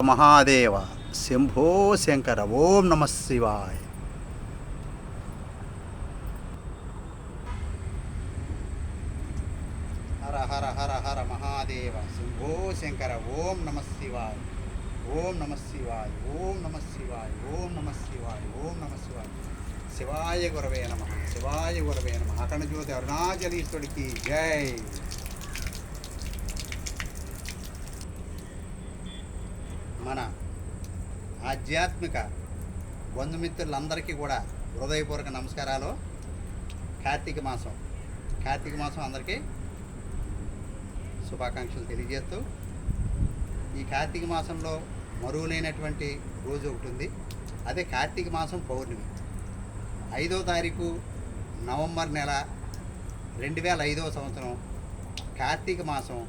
మహాదేవ శంభో శంకర ఓం నమ శివాయ. హర హర హర హర మహాదేవ శంభో శంకర ఓం నమ శివాయ. ఓం నమ శివాయ ఓం నమ శివాయ ఓం నమ శివాయ ఓం నమ శివాయ. శివాయ గురవే నమ శివాయ గురవే నమ. అఖండ జ్యోతి అరుణాచలీశ్వరుడికి జై మన ఆధ్యాత్మిక బంధుమిత్రులందరికీ కూడా హృదయపూర్వక నమస్కారాలు. కార్తీక మాసం. కార్తీక మాసం అందరికీ శుభాకాంక్షలు తెలియజేస్తూ ఈ కార్తీక మాసంలో మరువులైనటువంటి రోజు ఒకటి ఉంది. అదే కార్తీక మాసం పౌర్ణమి. ఐదో తారీఖు నవంబర్ నెల రెండు వేల ఐదవ సంవత్సరం కార్తీక మాసం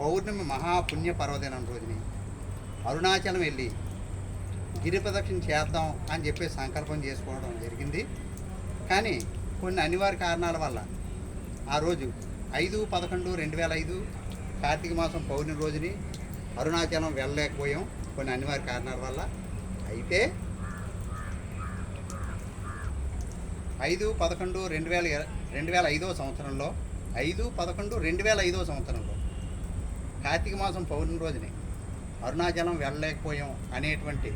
పౌర్ణమి మహాపుణ్య పర్వదినం రోజుని అరుణాచలం వెళ్ళి గిరి ప్రదక్షిణ చేద్దాం అని చెప్పి సంకల్పం చేసుకోవడం జరిగింది. కానీ కొన్ని అనివార్య కారణాల వల్ల ఆ రోజు ఐదు పదకొండు రెండు వేల ఐదు కార్తీక మాసం పౌర్ణమి రోజుని అరుణాచలం వెళ్ళలేకపోయాం కొన్ని అనివార్య కారణాల వల్ల. అయితే ఐదు పదకొండు రెండు వేల రెండు వేల ఐదో సంవత్సరంలో ఐదు పదకొండు రెండు వేల ఐదో సంవత్సరంలో కార్తీక మాసం పౌర్ణమి రోజుని అరుణాచలం వెళ్ళలేకపోయాం అనేటువంటి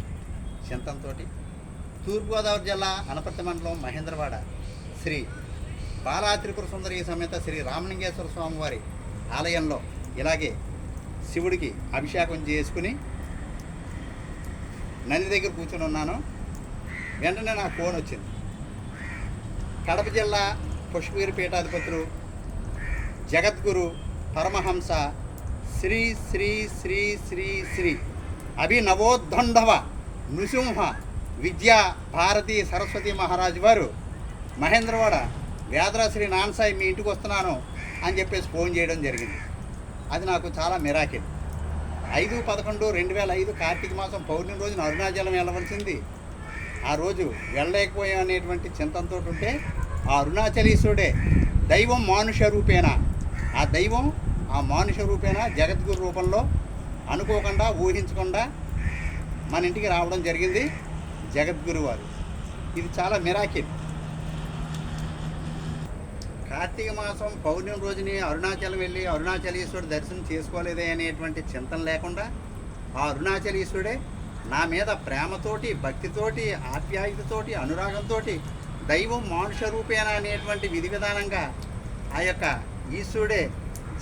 చింతంతో తూర్పుగోదావరి జిల్లా అనపర్తి మండలం మహేంద్రవాడ శ్రీ బాలాత్రిపుర సుందరి సమేత శ్రీ రామలింగేశ్వర స్వామివారి ఆలయంలో ఇలాగే శివుడికి అభిషేకం చేసుకుని నంది దగ్గర కూర్చొని ఉన్నాను. వెంటనే నాకు ఫోన్ వచ్చింది. కడప జిల్లా పుష్పగిరి పీఠాధిపతులు జగద్గురు పరమహంస శ్రీ శ్రీ శ్రీ శ్రీ శ్రీ అభినవోద్ధండవ నృసింహ విద్యా భారతి సరస్వతి మహారాజు వారు మహేంద్రవాడ వేదరాశ్రీ నాన్సాయి మీ ఇంటికి వస్తున్నాను అని చెప్పేసి ఫోన్ చేయడం జరిగింది. అది నాకు చాలా మిరాకిల్. ఐదు పదకొండు రెండు వేల ఐదు కార్తీక మాసం పౌర్ణమి రోజున అరుణాచలం వెళ్ళవలసింది. ఆ రోజు వెళ్ళలేకపోయాం అనేటువంటి చింతంతో ఉంటే ఆ అరుణాచలీశ్వరుడే దైవం మానుష రూపేణ ఆ దైవం ఆ మానుష రూపేణ జగద్గురు రూపంలో అనుకోకుండా ఊహించకుండా మన ఇంటికి రావడం జరిగింది జగద్గురు వారు. ఇది చాలా మిరాకిల్. కార్తీక మాసం పౌర్ణమి రోజుని అరుణాచలం వెళ్ళి అరుణాచలీశ్వరుడు దర్శనం చేసుకోలేదే అనేటువంటి చింతన లేకుండా ఆ అరుణాచలీశ్వరుడే నా మీద ప్రేమతోటి భక్తితోటి ఆప్యాయతతోటి అనురాగంతో దైవం మానుష రూపేణ అనేటువంటి విధి విధానంగా ఆ యొక్క ఈశ్వరుడే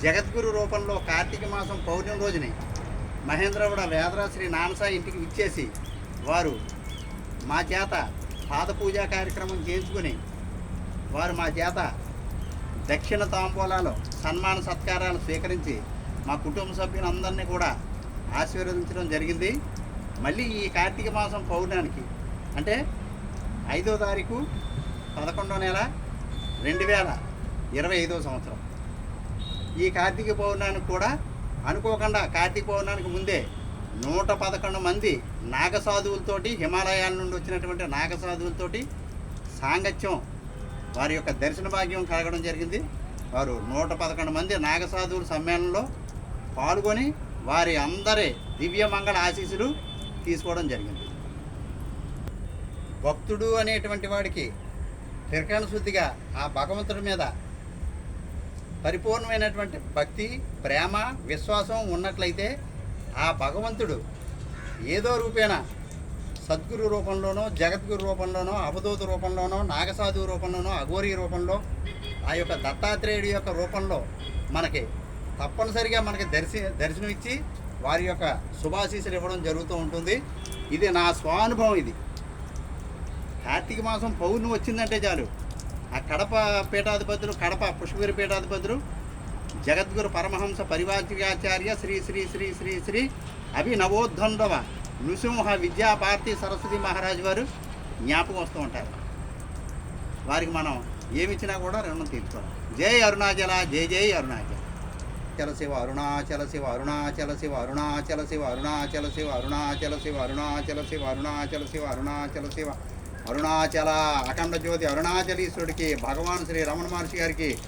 జగద్గురు రూపంలో కార్తీక మాసం పౌర్ణమి రోజుని మహేంద్రగూడ వేదరా శ్రీ నానసాయి ఇంటికి ఇచ్చేసి వారు మా చేత పాద పూజా కార్యక్రమం చేయించుకుని వారు మా చేత దక్షిణ తాంబూలాలు సన్మాన సత్కారాలు స్వీకరించి మా కుటుంబ సభ్యులందరినీ కూడా ఆశీర్వదించడం జరిగింది. మళ్ళీ ఈ కార్తీక మాసం పౌర్ణానికి అంటే ఐదో తారీఖు పదకొండో నెల రెండు వేల ఇరవై ఐదో సంవత్సరం. ఈ కార్తీక పౌర్ణానికి కూడా అనుకోకుండా కార్తీక పౌర్ణానికి ముందే నూట పదకొండు మంది నాగసాధువులతోటి హిమాలయాల నుండి వచ్చినటువంటి నాగసాధువులతోటి సాంగత్యం వారి యొక్క దర్శన భాగ్యం కలగడం జరిగింది. వారు నూట పదకొండు మంది నాగసాధువుల సమ్మేళనంలో పాల్గొని వారి అందరి దివ్య మంగళ ఆశీస్సులు తీసుకోవడం జరిగింది. భక్తుడు అనేటువంటి వాడికి త్రికరణ శుద్ధిగా ఆ భగవంతుడి మీద పరిపూర్ణమైనటువంటి భక్తి ప్రేమ విశ్వాసం ఉన్నట్లయితే ఆ భగవంతుడు ఏదో రూపేణ సద్గురు రూపంలోనో జగద్గురు రూపంలోనో అవధూత రూపంలోనో నాగసాధు రూపంలోనో అఘోరీ రూపంలో ఆ యొక్క దత్తాత్రేయుడి యొక్క రూపంలో మనకి తప్పనిసరిగా మనకి దర్శి దర్శనం ఇచ్చి వారి యొక్క శుభాశీసులు ఇవ్వడం జరుగుతూ ఉంటుంది. ఇది నా స్వానుభవం ఇది. కార్తీక మాసం పౌర్ణమి వచ్చిందంటే చాలు. ఆ కడప పీఠాధిపతులు కడప పుష్పగిరి పీఠాధిపతులు జగద్గురు పరమహంస పరివాచికాచార్య శ్రీ శ్రీ శ్రీ శ్రీ శ్రీ అభినవోద్ధండవ నృసింహ విద్యాభారతి సరస్వతి మహారాజు వారు జ్ఞాపకం వస్తూ ఉంటారు. వారికి మనం ఏమిచ్చినా కూడా రుణం తీర్చుకోవాలి. జై అరుణాచల జై జై అరుణాచల. చల శివ అరుణాచల శివ అరుణాచల శివ అరుణాచల శివ అరుణాచల శివ అరుణాచల శివ అరుణాచల శివ అరుణాచల శివ అరుణాచల శివ. అరుణాచల అఖండ జ్యోతి అరుణాచలీశ్వరుడికి భగవాన్ శ్రీ రమణ మహర్షి గారికి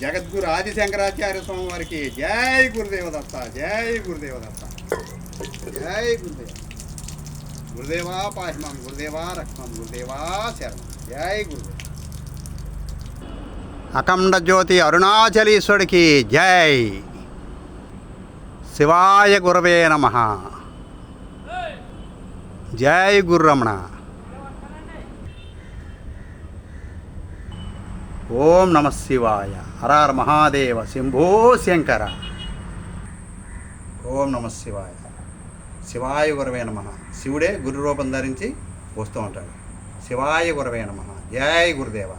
జగద్గురు ఆది శంకరాచార్య స్వామి వారికి జై గురుదేవదత్త జై గురుదేవదత్త జై గురుదేవ. గురుదేవా పాహిమాం గురుదేవా రక్మం గురుదేవా శరణం. జై గురుదేవ. అఖండ జ్యోతి అరుణాచలీశ్వరుడికి జై. శివాయ గురవే నమ. జై గుర్రమణ ఓం నమ శివాయ. హరార్ మహాదేవ శంభో శంకర. ఓం నమ శివాయ. శివాయ గురవే నమ. శివుడే గురు రూపం ధరించి వస్తూ ఉంటాడు. శివాయ గురవే నమ. జై గురుదేవ.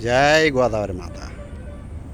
జై గోదావరి మాత.